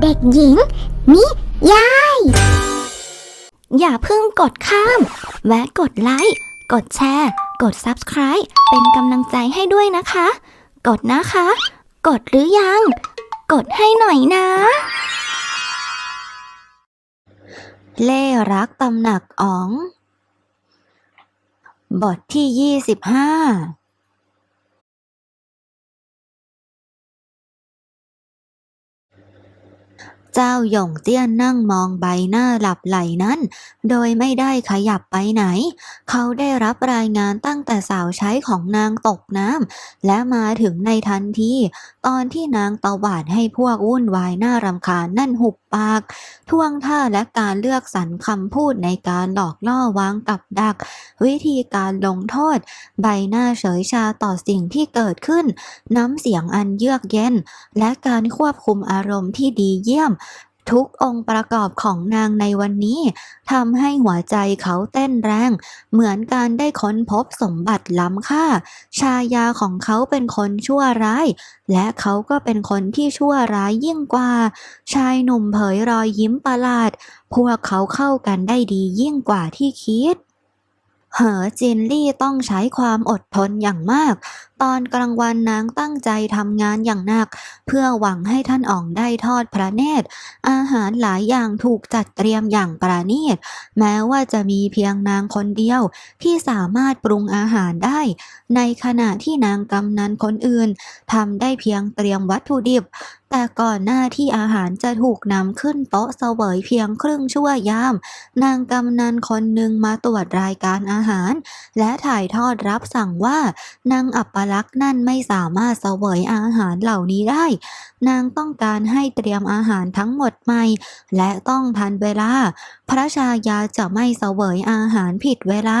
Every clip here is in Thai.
เด็กหญิง นิยาย อย่าเพิ่งกดข้าม แวะกดไลค์ กดแชร์ กด Subscribe เป็นกำลังใจให้ด้วยนะคะ กดนะคะ กดหรือยัง กดให้หน่อยนะ เล่รักตำหนักอ๋อง บทที่ยี่สิบห้า เจ้าหยงเตี้ยนนั่งมองใบหน้าหลับไหลนั้น โดยไม่ได้ขยับไปไหน เขาได้รับรายงานตั้งแต่สาวใช้ของนางตกน้ำและมาถึงในทันทีตอนที่นางตวาดให้พวกวุ่นวายหน่ารำคาญนั่นหุบปากท่วงท่าและการเลือกสรรคำพูดในการหลอกล่อวางกับดัก วิธีการลงโทษ ใบหน้าเฉยชาต่อสิ่งที่เกิดขึ้น น้ำเสียงอันเยือกเย็น และการควบคุมอารมณ์ที่ดีเยี่ยม ทุกองค์ประกอบของนางในวันนี้ทำให้หัวใจเขาเต้นแรง เหมือนการได้ค้นพบสมบัติล้ำค่า ชายาของเขาเป็นคนชั่วร้าย และเขาก็เป็นคนที่ชั่วร้ายยิ่งกว่า ชายหนุ่มเผยรอยยิ้มประหลาด พวกเขาเข้ากันได้ดียิ่งกว่าที่คิด เหอจินลี่ต้องใช้ความอดทนอย่างมาก ตอนกลางวันนางตั้งใจทำงานอย่างหนัก เพื่อหวังให้ท่านอ่องได้ทอดพระเนตร อาหารหลายอย่างถูกจัดเตรียมอย่างประณีต แม้ว่าจะมีเพียงนางคนเดียวที่สามารถปรุงอาหารได้ ในขณะที่นางกำนันคนอื่นทำได้เพียงเตรียมวัตถุดิบแต่ก่อนหน้าที่อาหารจะถูกนำขึ้นโต๊ะเสวยเพียงครึ่งชั่วยาม นางกำนันคนหนึ่งมาตรวจรายการอาหาร และถ่ายทอดรับสั่งว่านางอัปลักษณ์นั่นไม่สามารถเสวยอาหารเหล่านี้ได้ นางต้องการให้เตรียมอาหารทั้งหมดใหม่ และต้องทันเวลา พระชายาจะไม่เสวยอาหารผิดเวลา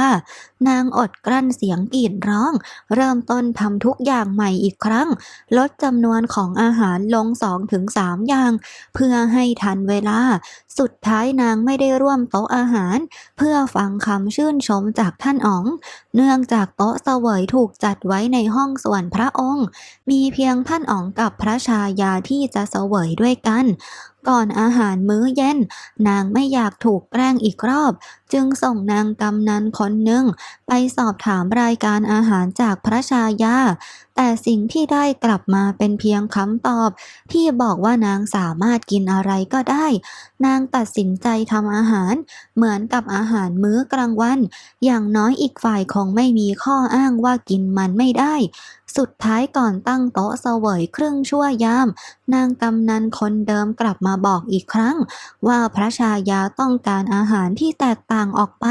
นางอดกลั้นเสียงกรีดร้อง เริ่มต้นทำทุกอย่างใหม่อีกครั้ง ลดจำนวนของอาหารลงสองถึงสามอย่าง เพื่อให้ทันเวลา สุดท้ายนางไม่ได้ร่วมโต๊ะอาหาร เพื่อฟังคำชื่นชมจากท่านอ๋อง เนื่องจากโต๊ะเสวยถูกจัดไว้ในห้องส่วนพระองค์ มีเพียงท่านอ๋องกับพระชายาที่จะเสวยด้วยกัน ก่อนอาหารมื้อเย็น นางไม่อยากถูกแกล้งอีกรอบ จึงส่งนางกำนันคนหนึ่ง ไปสอบถามรายการอาหารจากพระชายา แต่สิ่งที่ได้กลับมาเป็นเพียงคำตอบ ที่บอกว่านางสามารถกินอะไรก็ได้ นางตัดสินใจทำอาหาร เหมือนกับอาหารมื้อกลางวัน อย่างน้อยอีกฝ่ายคงไม่มีข้ออ้างว่ากินมันไม่ได้ สุดท้ายก่อนตั้งโต๊ะเสวยครึ่งชั่วยามนางกำนันคนเดิมกลับมาบอกอีกครั้ง ว่าพระชายาต้องการอาหารที่แตกต่างออกไป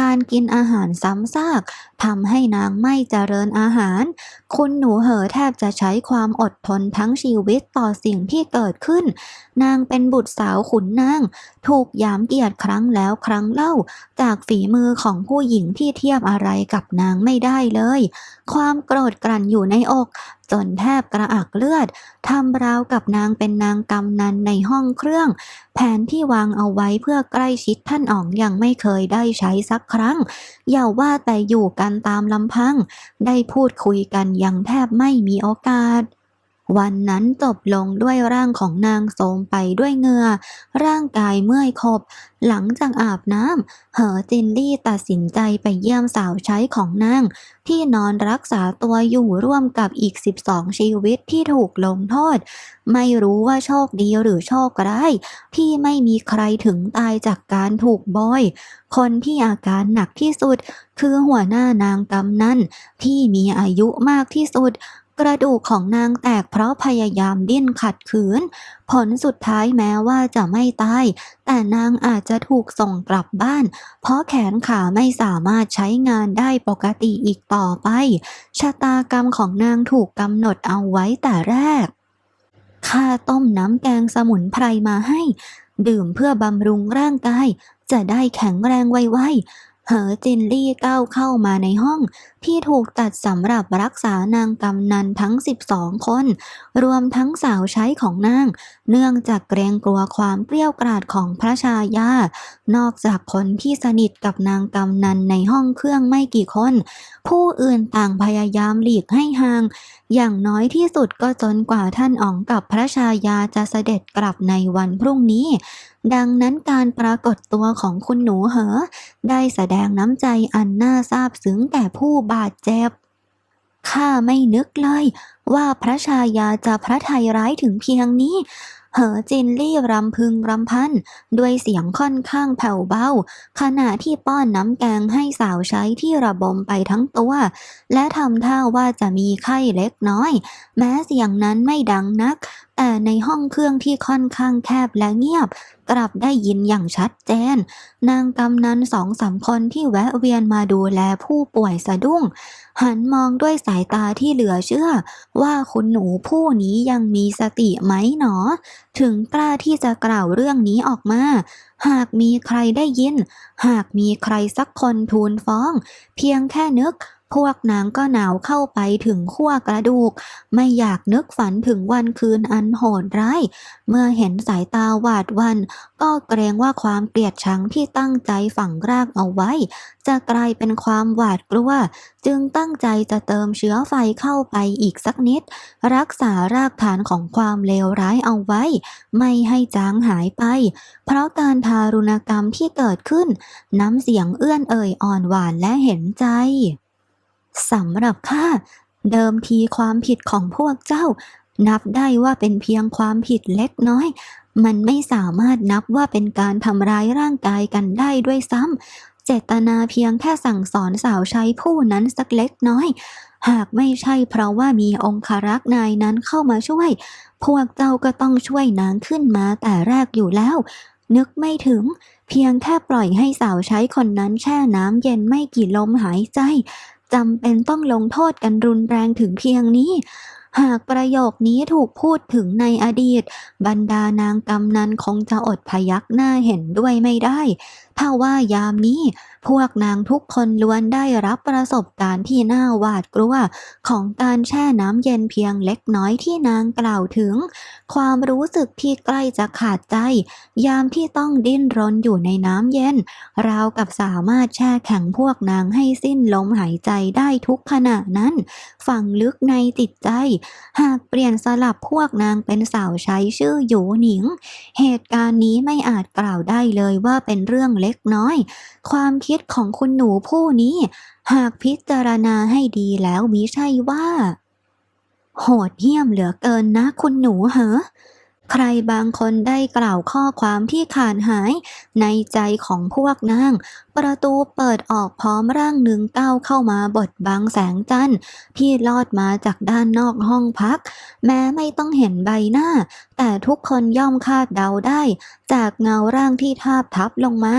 การกินอาหารซ้ำซากทำให้นางไม่เจริญอาหาร คุณหนูเหอแทบจะใช้ความอดทนทั้งชีวิตต่อสิ่งที่เกิดขึ้น นางเป็นบุตรสาวขุนนาง ถูกยามเกียรติครั้งแล้วครั้งเล่า จากฝีมือของผู้หญิงที่เทียบอะไรกับนางไม่ได้เลย ความโกรธกลั่นอยู่ในอกจนแทบกระอักเลือดทำราวกับนางเป็นนางกำนันในห้องเครื่อง แผนที่วางเอาไว้เพื่อใกล้ชิดท่านอ๋องยังไม่เคยได้ใช้สักครั้ง อย่าว่าแต่อยู่กันตามลำพัง ได้พูดคุยกันยังแทบไม่มีโอกาส วันนั้นจบลงด้วยร่างของนางโทรมไปด้วยเหงื่อ ร่างกายเมื่อยคบหลังจากอาบน้ำเหอจินลี่ตัดสินใจไปเยี่ยมสาวใช้ของนาง ที่นอนรักษาตัวอยู่ร่วมกับอีก 12 ชีวิตที่ถูกลงโทษ ไม่รู้ว่าโชคดีหรือโชคร้ายที่ไม่มีใครถึงตายจากการถูกบอย คนที่อาการหนักที่สุดคือหัวหน้านางกำนันที่มีอายุมากที่สุด กระดูกของนางแตกเพราะพยายามดิ้นขัดขืน ผลสุดท้ายแม้ว่าจะไม่ตาย แต่นางอาจจะถูกส่งกลับบ้าน เพราะแขนขาไม่สามารถใช้งานได้ปกติอีกต่อไป ชะตากรรมของนางถูกกำหนดเอาไว้แต่แรก ข้าต้มน้ำแกงสมุนไพรมาให้ ดื่มเพื่อบำรุงร่างกาย จะได้แข็งแรงไวๆ เหอจินลี่ก้าวเข้ามาในห้อง ที่ถูกตัดสำหรับรักษานางกำนันทั้ง 12 คน รวมทั้งสาวใช้ของนาง เนื่องจากเกรงกลัวความเกรี้ยวกราดของพระชายา นอกจากคนที่สนิทกับนางกำนันในห้องเครื่องไม่กี่คน ผู้อื่นต่างพยายามหลีกให้ห่างอย่างน้อยที่สุดก็จนกว่าท่านอ๋องกับพระชายาจะเสด็จกลับในวันพรุ่งนี้ ดังนั้นการปรากฏตัวของคุณหนูเหอ ได้แสดงน้ำใจอันน่าซาบซึ้งแก่ผู้บาดเจ็บข้าไม่นึกเลย ว่าพระชายาจะพระทัยร้ายถึงเพียงนี้ เหอจินลี่รำพึงรำพัน ด้วยเสียงค่อนข้างแผ่วเบา ขณะที่ป้อนน้ำแกงให้สาวใช้ที่ระบมไปทั้งตัว และทำท่าว่าจะมีไข้เล็กน้อย แม้เสียงนั้นไม่ดังนัก แต่ในห้องเครื่องที่ค่อนข้างแคบและเงียบ กลับได้ยินอย่างชัดเจน นางกำนันสองสามคนที่แวะเวียนมาดูแลผู้ป่วยสะดุ้ง หันมองด้วยสายตาที่เหลือเชื่อ ว่าคุณหนูผู้นี้ยังมีสติไหมหนอ ถึงกล้าที่จะกล่าวเรื่องนี้ออกมา หากมีใครได้ยิน หากมีใครสักคนทูลฟ้อง เพียงแค่นึก พวกนางก็หนาวเข้าไปถึงขั้วกระดูก ไม่อยากนึกฝันถึงวันคืนอันโหดร้าย เมื่อเห็นสายตาหวาดวัน ก็เกรงว่าความเกลียดชังที่ตั้งใจฝังรากเอาไว้ จะกลายเป็นความหวาดกลัว จึงตั้งใจจะเติมเชื้อไฟเข้าไปอีกสักนิด รักษารากฐานของความเลวร้ายเอาไว้ ไม่ให้จางหายไป เพราะการทารุณกรรมที่เกิดขึ้น น้ำเสียงเอื้อนเอ่ยอ่อนหวานและเห็นใจ สำหรับข้าเดิมทีความผิดของพวกเจ้า นับได้ว่าเป็นเพียงความผิดเล็กน้อย มันไม่สามารถนับว่าเป็นการทำร้ายร่างกายกันได้ด้วยซ้ำเจตนาเพียงแค่สั่งสอนสาวใช้ผู้นั้นสักเล็กน้อย หากไม่ใช่เพราะว่ามีองครักษ์นายนั้นเข้ามาช่วย พวกเจ้าก็ต้องช่วยนางขึ้นมาแต่แรกอยู่แล้ว นึกไม่ถึงเพียงแค่ปล่อยให้สาวใช้คนนั้นแช่น้ำเย็นไม่กี่ลมหายใจ จำเป็นต้องลงโทษกันรุนแรงถึงเพียงนี้ หากประโยคนี้ถูกพูดถึงในอดีต บรรดานางกำนันคงจะอดพยักหน้าเห็นด้วยไม่ได้ ถ้าว่ายามนี้ พวกนางทุกคนล้วนได้รับประสบการณ์ที่น่าหวาดกลัว ของการแช่น้ำเย็นเพียงเล็กน้อยที่นางกล่าวถึง ความรู้สึกที่ใกล้จะขาดใจ ยามที่ต้องดิ้นรนอยู่ในน้ำเย็น ราวกับสามารถแช่แข็งพวกนางให้สิ้นลมหายใจได้ทุกขณะนั้น ฝังลึกในจิตใจ หากเปลี่ยนสลับพวกนางเป็นสาวใช้ชื่อหยูหนิง เหตุการณ์นี้ไม่อาจกล่าวได้เลยว่าเป็นเรื่องเล็กน้อย ความคิดของคุณหนูผู้นี้ หากพิจารณาให้ดีแล้วมิใช่ว่า โหดเหี้ยมเหลือเกินนะคุณหนูเหรอใครบางคนได้กล่าวข้อความที่ขาดหายในใจของพวกนาง ประตูเปิดออกพร้อมร่างหนึ่งก้าวเข้ามาบดบังแสงจันทร์ที่ลอดมาจากด้านนอกห้องพัก แม้ไม่ต้องเห็นใบหน้าแต่ทุกคนย่อมคาดเดาได้ จากเงาร่างที่ทาบทับลงมา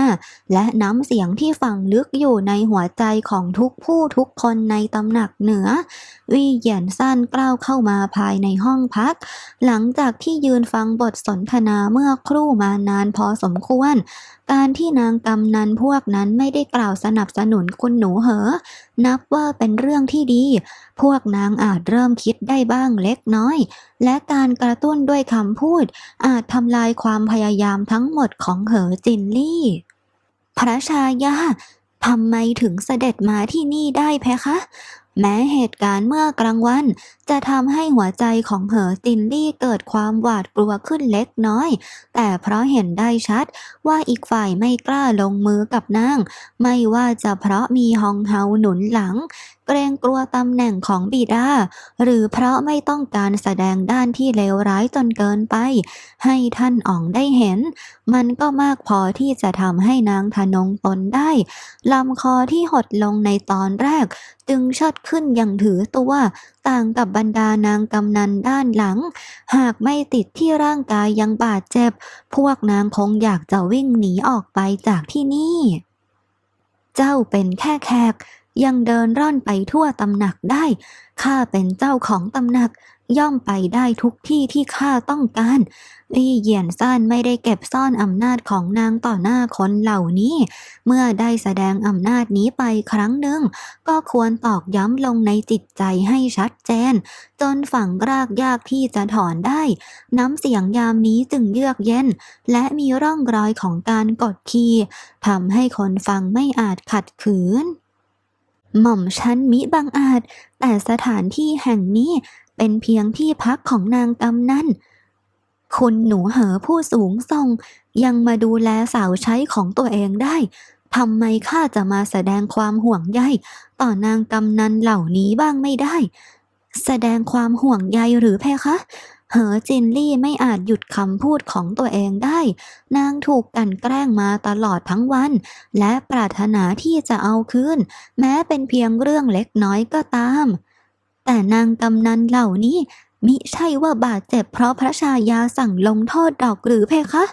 และน้ำเสียงที่ฝังลึกอยู่ในหัวใจของทุกผู้ทุกคนในตำหนักเหนือ วี่เหยียนสั้นกล้าวเข้ามาภายในห้องพัก หลังจากที่ยืนฟังบทสนทนาเมื่อครู่มานานพอสมควรการที่นางกำนันพวกนั้นไม่ได้กล่าวสนับสนุนคุณหนูเหอ นับว่าเป็นเรื่องที่ดี พวกนางอาจเริ่มคิดได้บ้างเล็กน้อย และการกระตุ้นด้วยคำพูด อาจทำลายความพยายามทั้งหมดของเหอจินลี่ พระชายาทำไมถึงเสด็จมาที่นี่ได้เพคะ แม้เหตุการณ์เมื่อกลางวัน จะทำให้หัวใจของเหอตินลี่เกิดความหวาดกลัวขึ้นเล็กน้อย แต่เพราะเห็นได้ชัดว่าอีกฝ่ายไม่กล้าลงมือกับนาง ไม่ว่าจะเพราะมีฮองเฮาหนุนหลัง เกรงกลัวตำแหน่งของบิดา หรือเพราะไม่ต้องการแสดงด้านที่เลวร้ายจนเกินไป ให้ท่านอ๋องได้เห็น มันก็มากพอที่จะทำให้นางทนงตนได้ลำคอที่หดลงในตอนแรก จึงเชิดขึ้นอย่างถือตัว ต่างกับบรรดานางกำนันด้านหลัง หากไม่ติดที่ร่างกายยังบาดเจ็บ พวกนางคงอยากจะวิ่งหนีออกไปจากที่นี่ เจ้าเป็นแค่แขก ยังเดินร่อนไปทั่วตำหนักได้ ข้าเป็นเจ้าของตำหนัก ย่อมไปได้ทุกที่ที่ข้าต้องการลี่เหยียนซ่านไม่ได้เก็บซ่อนอำนาจของนางต่อหน้าคนเหล่านี้ เมื่อได้แสดงอำนาจนี้ไปครั้งหนึ่ง ก็ควรตอกย้ำลงในจิตใจให้ชัดเจน จนฝังรากยากที่จะถอนได้ น้ำเสียงยามนี้จึงเยือกเย็น และมีร่องรอยของการกดขี่ทำให้คนฟังไม่อาจขัดขืน หม่อมชั้นมิบังอาจ แต่สถานที่แห่งนี้เป็นเพียงที่พักของนางกำนันคุณหนูเหอผู้สูงส่ง ยังมาดูแลสาวใช้ของตัวเองได้ทำไมข้าจะมาแสดงความห่วงใยต่อนางกำนันเหล่านี้บ้างไม่ได้ แสดงความห่วงใยหรือเพคะ เหอจินลี่ไม่อาจหยุดคำพูดของตัวเองได้ นางถูกกันแกล้งมาตลอดทั้งวัน และปรารถนาที่จะเอาคืน แม้เป็นเพียงเรื่องเล็กน้อยก็ตาม แต่นางกำนันเหล่านี้มิใช่ว่าบาดเจ็บเพราะพระชายาสั่งลงโทษดอกหรือเพคะ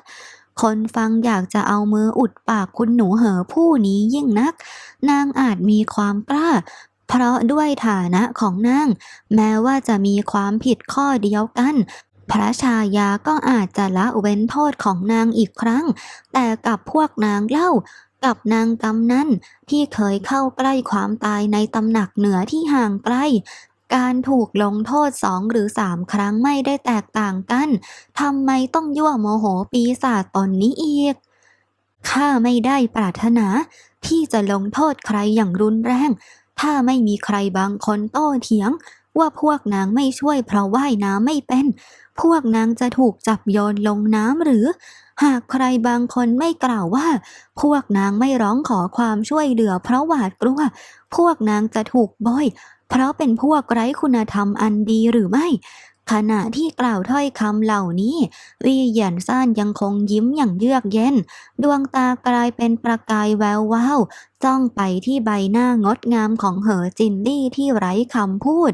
คนฟังอยากจะเอามืออุดปากคุณหนูเหอผู้นี้ยิ่งนัก นางอาจมีความกล้า เพราะด้วยฐานะของนางแม้ว่าจะมีความผิดข้อเดียวกัน พระชายาก็อาจจะละเว้นโทษของนางอีกครั้ง แต่กับพวกนางเล่ากับนางกำนั้นที่เคยเข้าใกล้ความตายในตำหนักเหนือที่ห่างไกลการถูกลงโทษสองหรือสามครั้งไม่ได้แตกต่างกัน ทำไมต้องยั่วโมโหปีศาจตนนี้อีก ข้าไม่ได้ปรารถนาที่จะลงโทษใครอย่างรุนแรง ถ้าไม่มีใครบางคนโต้เถียง ว่าพวกนางไม่ช่วยเพราะว่ายน้ำไม่เป็น พวกนางจะถูกจับโยนลงน้ำหรือ หากใครบางคนไม่กล่าวว่า พวกนางไม่ร้องขอความช่วยเหลือเพราะหวาดกลัว พวกนางจะถูกบ่อย เพราะเป็นพวกไร้คุณธรรมอันดีหรือไม่ ขณะที่กล่าวถ้อยคำเหล่านี้วีเหยียนซ่านยังคงยิ้มอย่างเยือกเย็น ดวงตากลายเป็นประกายแวววาวจ้องไปที่ใบหน้างดงามของเหอจินลี่ที่ไร้คำพูด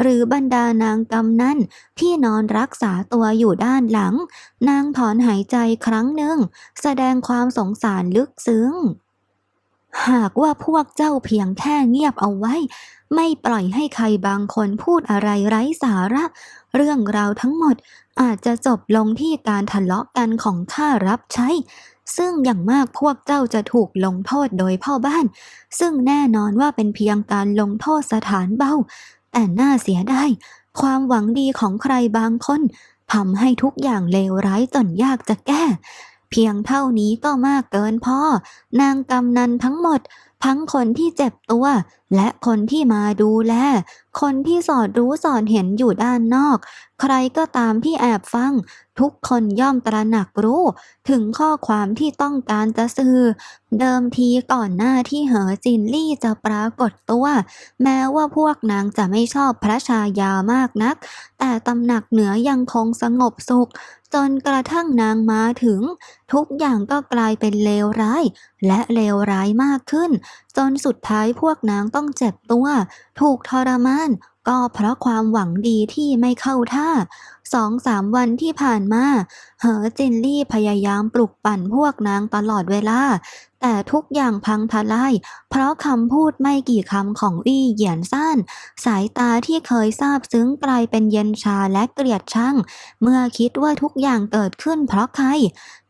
หรือบรรดานางกำนันที่นอนรักษาตัวอยู่ด้านหลัง นางถอนหายใจครั้งหนึ่ง แสดงความสงสารลึกซึ้ง หากว่าพวกเจ้าเพียงแค่เงียบเอาไว้ ไม่ปล่อยให้ใครบางคนพูดอะไรไร้สาระ เรื่องราวทั้งหมดอาจจะจบลงที่การทะเลาะกันของข้ารับใช้ ซึ่งอย่างมากพวกเจ้าจะถูกลงโทษโดยพ่อบ้าน ซึ่งแน่นอนว่าเป็นเพียงการลงโทษสถานเบา แต่น่าเสียดายความหวังดีของใครบางคนทำให้ทุกอย่างเลวร้ายจนยากจะแก้ เพียงเท่านี้ก็มากเกินพอนางกำนันทั้งหมด ทั้งคนที่เจ็บตัว และคนที่มาดูแลคนที่สอดรู้สอดเห็นอยู่ด้านนอก ใครก็ตามที่แอบฟัง ทุกคนย่อมตระหนักรู้ ถึงข้อความที่ต้องการจะสื่อ เดิมทีก่อนหน้าที่เหอจินลี่จะปรากฏตัว แม้ว่าพวกนางจะไม่ชอบพระชายามากนัก แต่ตำหนักเหนือยังคงสงบสุข จนกระทั่งนางมาถึง ทุกอย่างก็กลายเป็นเลวร้าย และเลวร้ายมากขึ้น จนสุดท้ายพวกนางต้องเจ็บตัวถูกทรมาน ก็เพราะความหวังดีที่ไม่เข้าท่าสองสามวันที่ผ่านมา เหอจินลี่พยายามปลุกปั่นพวกนางตลอดเวลา แต่ทุกอย่างพังทลาย เพราะคำพูดไม่กี่คำของอี้เหยียนซ่าน สายตาที่เคยซาบซึ้งกลายเป็นเย็นชาและเกลียดชัง เมื่อคิดว่าทุกอย่างเกิดขึ้นเพราะใคร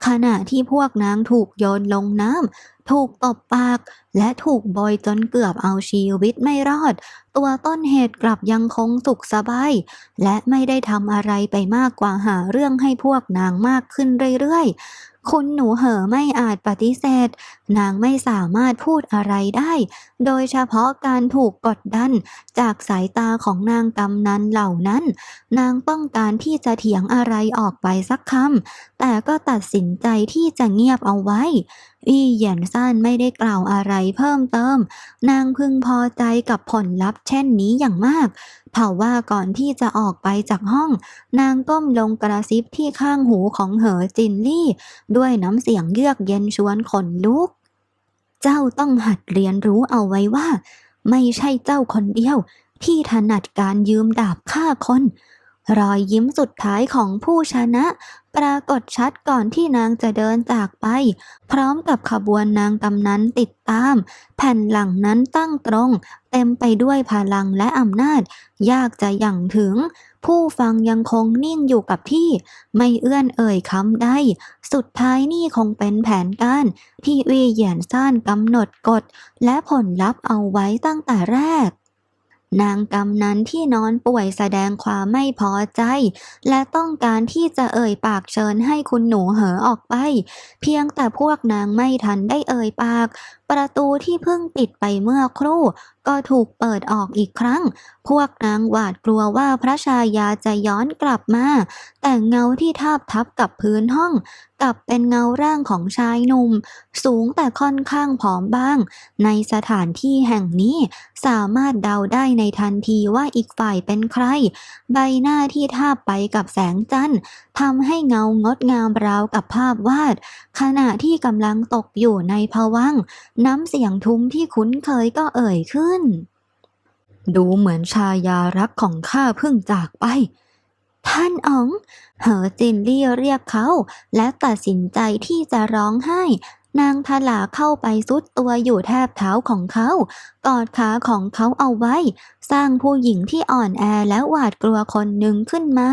ขณะที่พวกนางถูกโยนลงน้ำ ถูกตบปาก และถูกบอยจนเกือบเอาชีวิตไม่รอด ตัวต้นเหตุกลับยังคงสุขสบาย และไม่ได้ทำอะไรไปมากกว่าหาเรื่องให้พวกนางมากขึ้นเรื่อยๆ คุณหนูเหอไม่อาจปฏิเสธ นางไม่สามารถพูดอะไรได้ โดยเฉพาะการถูกกดดัน จากสายตาของนางกำนันเหล่านั้น นางต้องการที่จะเถียงอะไรออกไปสักคำแต่ก็ตัดสินใจที่จะเงียบเอาไว้อี้เหยียนซ่านไม่ได้กล่าวอะไรเพิ่มเติม นางพึงพอใจกับผลลัพธ์เช่นนี้อย่างมาก เผ่าว่าก่อนที่จะออกไปจากห้อง นางก้มลงกระซิบที่ข้างหูของเหอจินลี่ ด้วยน้ำเสียงเยือกเย็นชวนขนลุก เจ้าต้องหัดเรียนรู้เอาไว้ว่า ไม่ใช่เจ้าคนเดียว ที่ถนัดการยืมดาบฆ่าคนรอยยิ้มสุดท้ายของผู้ชนะ ปรากฏชัดก่อนที่นางจะเดินจากไป พร้อมกับขบวนนางกำนันติดตาม แผ่นหลังนั้นตั้งตรง เต็มไปด้วยพลังและอำนาจ ยากจะยั่งถึง ผู้ฟังยังคงนิ่งอยู่กับที่ ไม่เอื้อนเอ่ยคำใดสุดท้ายนี่คงเป็นแผนการที่วีเหยียนซ่านกำหนดกฎ และผลลัพธ์เอาไว้ตั้งแต่แรก นางกำนันที่นอนป่วยแสดงความไม่พอใจ และต้องการที่จะเอ่ยปากเชิญให้คุณหนูเหอออกไป เพียงแต่พวกนางไม่ทันได้เอ่ยปาก ประตูที่เพิ่งปิดไปเมื่อครู่ ก็ถูกเปิดออกอีกครั้ง พวกนางหวาดกลัวว่าพระชายาจะย้อนกลับมา แต่เงาที่ทาบทับกับพื้นห้อง กลับเป็นเงาร่างของชายหนุ่ม สูงแต่ค่อนข้างผอมบ้าง ในสถานที่แห่งนี้สามารถเดาได้ในทันทีว่าอีกฝ่ายเป็นใคร ใบหน้าที่ทาบไปกับแสงจันทร์ทำให้เงางดงามราวกับภาพวาด ขณะที่กำลังตกอยู่ในภวังน้ำเสียงทุ้มที่คุ้นเคยก็เอ่ยขึ้น ดูเหมือนชายารักของข้าเพิ่งจากไป ท่านอ๋อง เหอจินลี่เรียกเขา และตัดสินใจที่จะร้องไห้ นางทลาเข้าไปซุดตัวอยู่แทบเท้าของเขา กอดขาของเขาเอาไว้ สร้างผู้หญิงที่อ่อนแอและหวาดกลัวคนหนึ่งขึ้นมา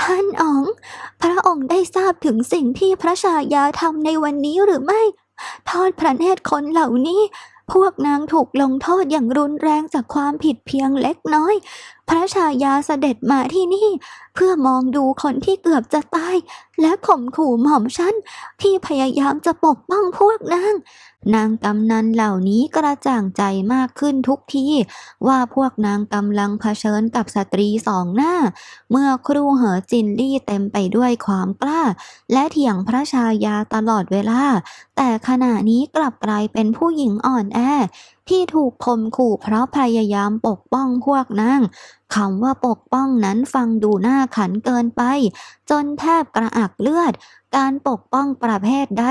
ท่านอ๋อง พระองค์ได้ทราบถึงสิ่งที่พระชายาทำในวันนี้หรือไม่ ทอดพระเนตรคนเหล่านี้ พวกนางถูกลงโทษอย่างรุนแรงจากความผิดเพียงเล็กน้อย พระชายาเสด็จมาที่นี่ เพื่อมองดูคนที่เกือบจะตาย และข่มขู่หม่อมฉันที่พยายามจะปกป้องพวกนาง นางกำนันเหล่านี้กระจ่างใจมากขึ้นทุกทีว่าพวกนางกำลังเผชิญกับสตรีสองหน้า เมื่อครูเหอจินลี่เต็มไปด้วยความกล้า และเถียงพระชายาตลอดเวลา แต่ขณะนี้กลับกลายเป็นผู้หญิงอ่อนแอ ที่ถูกข่มขู่เพราะพยายามปกป้องพวกนางคำว่าปกป้องนั้นฟังดูน่าขันเกินไป จนแทบกระอักเลือด การปกป้องประเภทใด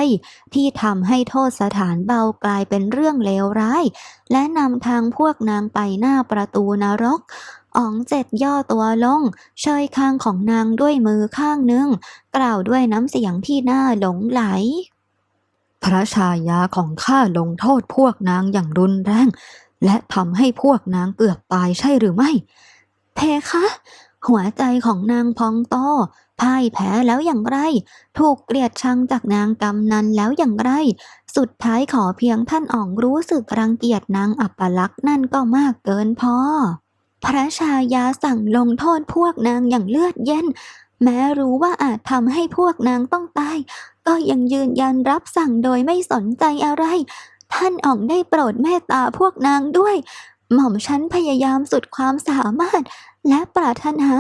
ที่ทำให้โทษสถานเบากลายเป็นเรื่องเลวร้าย และนำทางพวกนางไปหน้าประตูนรกอ๋องเจ็ดย่อตัวลง เชยคางของนางด้วยมือข้างหนึ่ง กล่าวด้วยน้ำเสียงที่น่าหลงไหล พระชายาของข้าลงโทษพวกนางอย่างรุนแรง และทำให้พวกนางเกือบตายใช่หรือไม่ เพคะ หัวใจของนางพองโตพ่ายแพ้แล้วอย่างไร ถูกเกลียดชังจากนางกำนันแล้วอย่างไร สุดท้ายขอเพียงท่านอ๋องรู้สึกรังเกียจนางอัปลักษณ์นั่นก็มากเกินพอ พระชายาสั่งลงโทษพวกนางอย่างเลือดเย็น แม้รู้ว่าอาจทำให้พวกนางต้องตาย ก็ยังยืนยันรับสั่งโดยไม่สนใจอะไร ท่านอ๋องได้โปรดเมตตาพวกนางด้วย หม่อมฉันพยายามสุดความสามารถ และปรารถนา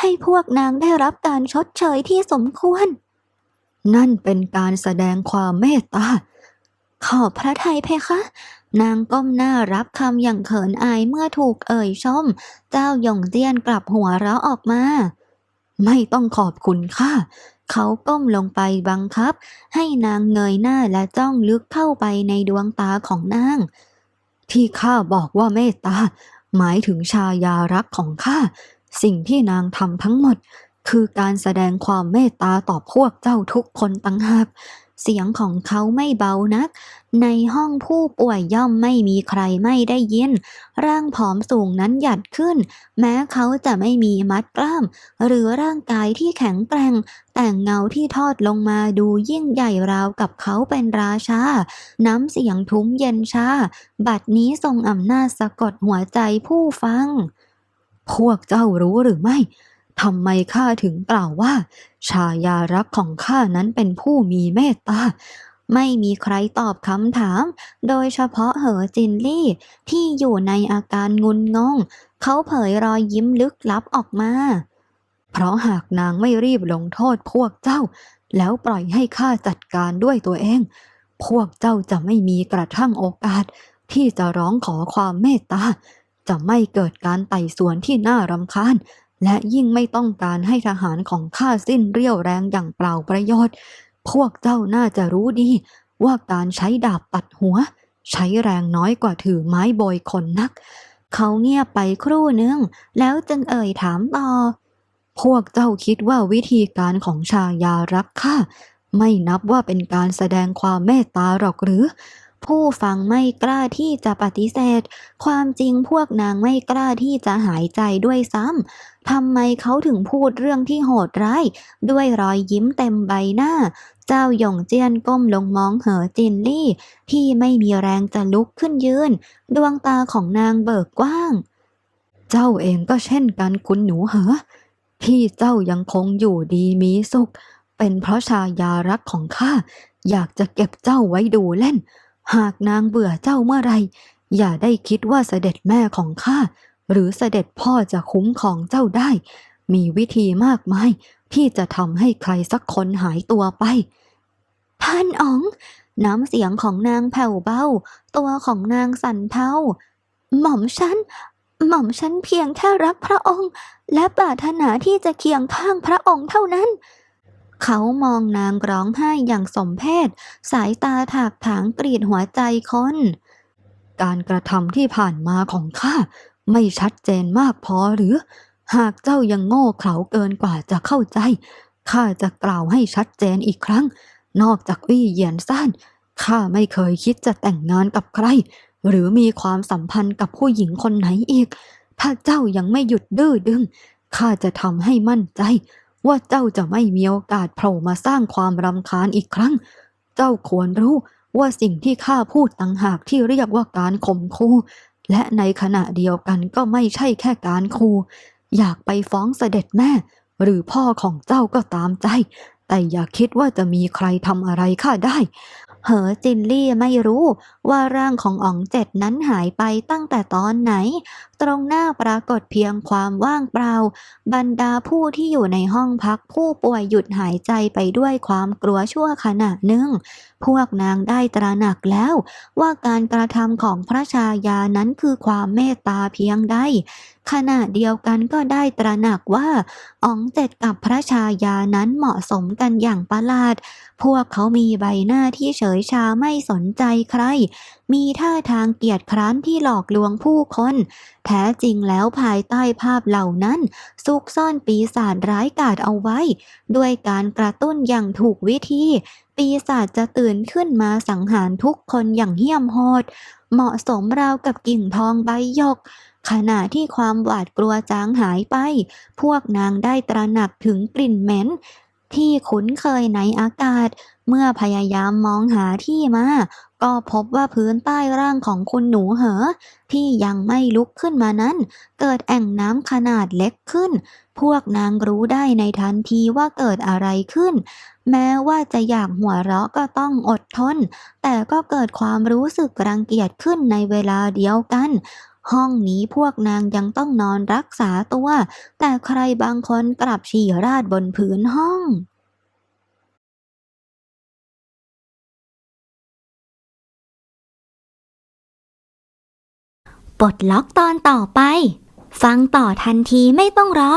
ให้พวกนางได้รับการชดเชยที่สมควร นั่นเป็นการแสดงความเมตตา ขอบพระทัยเพคะ นางก้มหน้ารับคำอย่างเขินอายเมื่อถูกเอ่ยชม เจ้าหยงเจี้ยนกลับหัวเราะออกมา ไม่ต้องขอบคุณค่ะ เขาก้มลงไปบังคับ ให้นางเงยหน้าและจ้องลึกเข้าไปในดวงตาของนาง ที่ข้าบอกว่าเมตตา หมายถึงชายารักของข้า สิ่งที่นางทำทั้งหมด คือการแสดงความเมตตาต่อพวกเจ้าทุกคนตั้งหาก เสียงของเขาไม่เบานัก ในห้องผู้ป่วยย่อมไม่มีใครไม่ได้ยิน ร่างผอมสูงนั้นหยัดขึ้น แม้เขาจะไม่มีมัดกล้าม หรือร่างกายที่แข็งแกร่ง แต่เงาที่ทอดลงมาดูยิ่งใหญ่ราวกับเขาเป็นราชา น้ำเสียงทุ้มเย็นชา บัดนี้ทรงอำนาจสะกดหัวใจผู้ฟัง พวกเจ้ารู้หรือไม่ ทำไมข้าถึงกล่าวว่า ชายารักของข้านั้นเป็นผู้มีเมตตา ไม่มีใครตอบคำถาม โดยเฉพาะเหอจินลี่ที่อยู่ในอาการงุนงง เขาเผยรอยยิ้มลึกลับออกมา เพราะหากนางไม่รีบลงโทษพวกเจ้า แล้วปล่อยให้ข้าจัดการด้วยตัวเอง พวกเจ้าจะไม่มีกระทั่งโอกาส ที่จะร้องขอความเมตตาจะไม่เกิดการไต่สวนที่น่ารำคาญ และยิ่งไม่ต้องการให้ทหารของข้าสิ้นเรี่ยวแรงอย่างเปล่าประโยชน์ พวกเจ้าน่าจะรู้ดี ว่าการใช้ดาบตัดหัว ใช้แรงน้อยกว่าถือไม้โบยคนนัก เขาเงียบไปครู่หนึ่งแล้วจึงเอ่ยถามต่อ พวกเจ้าคิดว่าวิธีการของชายารักข้าไม่นับว่าเป็นการแสดงความเมตตาหรอกหรือ ผู้ฟังไม่กล้าที่จะปฏิเสธ ความจริงพวกนางไม่กล้าที่จะหายใจด้วยซ้ำทำไมเขาถึงพูดเรื่องที่โหดร้าย ด้วยรอยยิ้มเต็มใบหน้า เจ้าหยงเจียนก้มลงมองเหอจินลี่ ที่ไม่มีแรงจะลุกขึ้นยืน ดวงตาของนางเบิกกว้าง เจ้าเองก็เช่นกันคุณหนูเหอที่เจ้ายังคงอยู่ดีมีสุข เป็นเพราะชายารักของข้าอยากจะเก็บเจ้าไว้ดูเล่น หากนางเบื่อเจ้าเมื่อไร อย่าได้คิดว่าเสด็จแม่ของข้า หรือเสด็จพ่อจะคุ้มของเจ้าได้ มีวิธีมากมาย ที่จะทำให้ใครสักคนหายตัวไป ท่านอ๋อง น้ำเสียงของนางแผ่วเบา ตัวของนางสั่นเทาหม่อมฉันหม่อมฉันเพียงแค่รักพระองค์ และปรารถนาที่จะเคียงข้างพระองค์เท่านั้น เขามองนางร้องไห้อย่างสมเพชสายตาถากถางกรีดหัวใจคนการกระทำที่ผ่านมาของข้าไม่ชัดเจนมากพอหรือ หากเจ้ายังโง่เขลาเกินกว่าจะเข้าใจข้าจะกล่าวให้ชัดเจนอีกครั้ง นอกจากวี่เหยียนซ่านข้าไม่เคยคิดจะแต่งงานกับใคร หรือมีความสัมพันธ์กับผู้หญิงคนไหนอีก ถ้าเจ้ายังไม่หยุดดื้อดึงข้าจะทำให้มั่นใจ ว่าเจ้าจะไม่มีโอกาสโผล่มาสร้างความรำคาญอีกครั้ง เจ้าควรรู้ว่าสิ่งที่ข้าพูดต่างหากที่เรียกว่าการข่มขู่และในขณะเดียวกันก็ไม่ใช่แค่การขู่อยากไปฟ้องเสด็จแม่ หรือพ่อของเจ้าก็ตามใจ แต่อย่าคิดว่าจะมีใครทำอะไรข้าได้ เหอจินลี่ไม่รู้ว่าร่างของอ๋องเจ็ดนั้นหายไปตั้งแต่ตอนไหน ตรงหน้าปรากฏเพียงความว่างเปล่า บรรดาผู้ที่อยู่ในห้องพักผู้ป่วยหยุดหายใจไปด้วยความกลัวชั่วขณะหนึ่ง พวกนางได้ตระหนักแล้ว ว่าการกระทำของพระชายานั้นคือความเมตตาเพียงใดขณะเดียวกันก็ได้ตระหนักว่าอ๋องเจ็ดกับพระชายานั้นเหมาะสมกันอย่างประหลาด พวกเขามีใบหน้าที่เฉยชาไม่สนใจใคร มีท่าทางเกียจคร้านที่หลอกลวงผู้คน แท้จริงแล้วภายใต้ภาพเหล่านั้น ซุกซ่อนปีศาจร้ายกาจเอาไว้ ด้วยการกระตุ้นอย่างถูกวิธี ปีศาจจะตื่นขึ้นมาสังหารทุกคนอย่างเหี้ยมโหดเหมาะสมราวกับกิ่งทองใบหยก ขณะที่ความหวาดกลัวจางหายไป พวกนางได้ตระหนักถึงกลิ่นเหม็น ที่คุ้นเคยในอากาศ เมื่อพยายามมองหาที่มา ก็พบว่าพื้นใต้ร่างของคุณหนูเหอ ที่ยังไม่ลุกขึ้นมานั้น เกิดแอ่งน้ำขนาดเล็กขึ้น พวกนางรู้ได้ในทันทีว่าเกิดอะไรขึ้นแม้ว่าจะอยากหัวเราะก็ต้องอดทน แต่ก็เกิดความรู้สึกรังเกียจขึ้นในเวลาเดียวกัน ห้องนี้พวกนางยังต้องนอนรักษาตัว แต่ใครบางคนกลับฉี่ราดบนพื้นห้องปลดล็อกตอนต่อไป ฟังต่อทันทีไม่ต้องรอ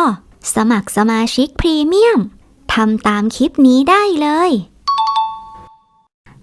สมัครสมาชิกพรีเมียมทำตามคลิปนี้ได้เลย